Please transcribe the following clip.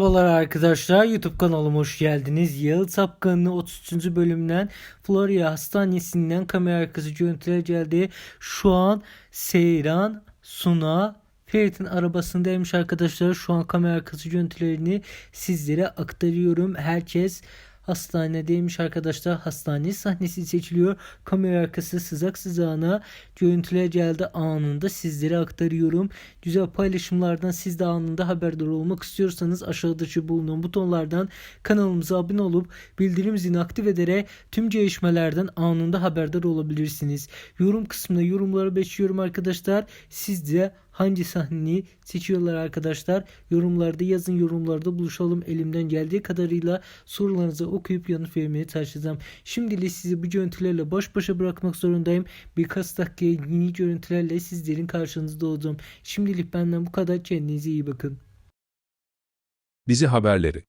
Merhabalar arkadaşlar YouTube kanalıma hoş geldiniz. Yalı Tapkanı'nın 33. bölümünden Florya Hastanesi'nden kamera arkası görüntüler geldi. Şu an Seyran, Suna, Ferit'in arabasındaymış arkadaşlar. Şu an kamera arkası görüntülerini sizlere aktarıyorum. Herkes hastanedeymiş arkadaşlar. Hastane sahnesi seçiliyor. Kamera arkası sızak sızağına görüntüler geldi anında sizlere aktarıyorum. Güzel paylaşımlardan siz de anında haberdar olmak istiyorsanız aşağıdaki bulunan butonlardan kanalımıza abone olup bildirim zilini aktif ederek tüm gelişmelerden anında haberdar olabilirsiniz. Yorum kısmına yorumları bekliyorum arkadaşlar. Siz de hangi sahneyi seçiyorlar arkadaşlar? Yorumlarda yazın yorumlarda buluşalım. Elimden geldiği kadarıyla sorularınızı okuyup yanıt vermeye çalışacağım. Şimdilik sizi bu görüntülerle baş başa bırakmak zorundayım. Birkaç dakikaya yeni görüntülerle sizlerin karşınızda olacağım. Şimdilik benden bu kadar. Kendinize iyi bakın. Dizi haberleri